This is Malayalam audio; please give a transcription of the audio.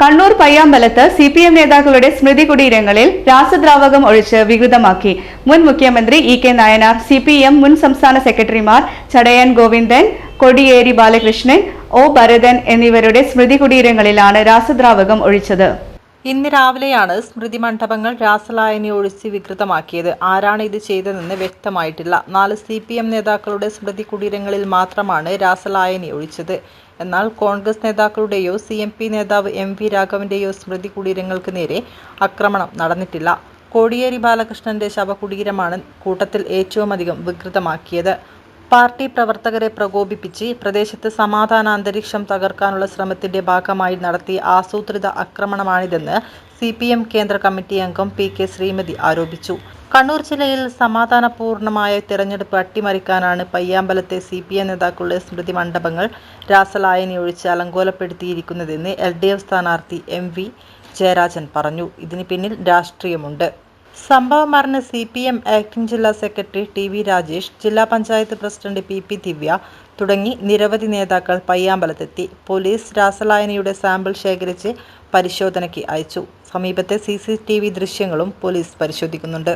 കണ്ണൂർ പയ്യാമ്പലത്ത് സി പി എം നേതാക്കളുടെ സ്മൃതി കുടീരങ്ങളിൽ രാസദ്രാവകം ഒഴിച്ച് വികൃതമാക്കി. മുൻ മുഖ്യമന്ത്രി E K Nayanar C P M മുൻ സംസ്ഥാന സെക്രട്ടറിമാർ ചടയൻ ഗോവിന്ദൻ കൊടിയേരി ബാലകൃഷ്ണൻ ഒ ഭരതൻ എന്നിവരുടെ സ്മൃതി കുടീരങ്ങളിലാണ് രാസദ്രാവകം ഒഴിച്ചത്. ഇന്ന് രാവിലെയാണ് സ്മൃതി മണ്ഡപങ്ങൾ രാസലായനി ഒഴിച്ച് വികൃതമാക്കിയത്. ആരാണ് ഇത് ചെയ്തതെന്ന് വ്യക്തമായിട്ടില്ല. നാല് സി പി എം നേതാക്കളുടെ സ്മൃതി കുടീരങ്ങളിൽ മാത്രമാണ് രാസലായനി ഒഴിച്ചത്. എന്നാൽ കോൺഗ്രസ് നേതാക്കളുടെയോ സി എം പി നേതാവ് എം വി രാഘവന്റെയോ സ്മൃതി കുടീരങ്ങൾക്ക് നേരെ ആക്രമണം നടന്നിട്ടില്ല. കോടിയേരി ബാലകൃഷ്ണന്റെ ശവകുടീരമാണ് കൂട്ടത്തിൽ ഏറ്റവും അധികം വികൃതമാക്കിയത്. പാർട്ടി പ്രവർത്തകരെ പ്രകോപിപ്പിച്ച് പ്രദേശത്ത് സമാധാന അന്തരീക്ഷം തകർക്കാനുള്ള ശ്രമത്തിന്റെ ഭാഗമായി നടത്തിയ ആസൂത്രിത ആക്രമണമാണിതെന്ന് സി പി എം കേന്ദ്ര കമ്മിറ്റി അംഗം പി കെ ശ്രീമതി ആരോപിച്ചു. കണ്ണൂർ ജില്ലയിൽ സമാധാനപൂർണമായ തിരഞ്ഞെടുപ്പ് അട്ടിമറിക്കാനാണ് പയ്യാമ്പലത്തെ സി പി എം നേതാക്കളുടെ സ്മൃതി മണ്ഡപങ്ങൾ രാസലായനി ഒഴിച്ച് അലങ്കോലപ്പെടുത്തിയിരിക്കുന്നതെന്ന് എൽ ഡി എഫ് സ്ഥാനാർത്ഥി എം വി ജയരാജൻ പറഞ്ഞു. ഇതിന് പിന്നിൽ രാഷ്ട്രീയമുണ്ട്. സംഭവം അറിഞ്ഞ സി പി എം ആക്ടിംഗ് ജില്ലാ സെക്രട്ടറി ടി വി രാജേഷ് ജില്ലാ panchayat president P P Divya തുടങ്ങി നിരവധി നേതാക്കൾ പയ്യാമ്പലത്തെത്തി. പോലീസ് രാസലായനിയുടെ സാമ്പിൾ ശേഖരിച്ച് പരിശോധനയ്ക്ക് അയച്ചു. സമീപത്തെ സി സി ടി വി ദൃശ്യങ്ങളും പോലീസ് പരിശോധിക്കുന്നുണ്ട്.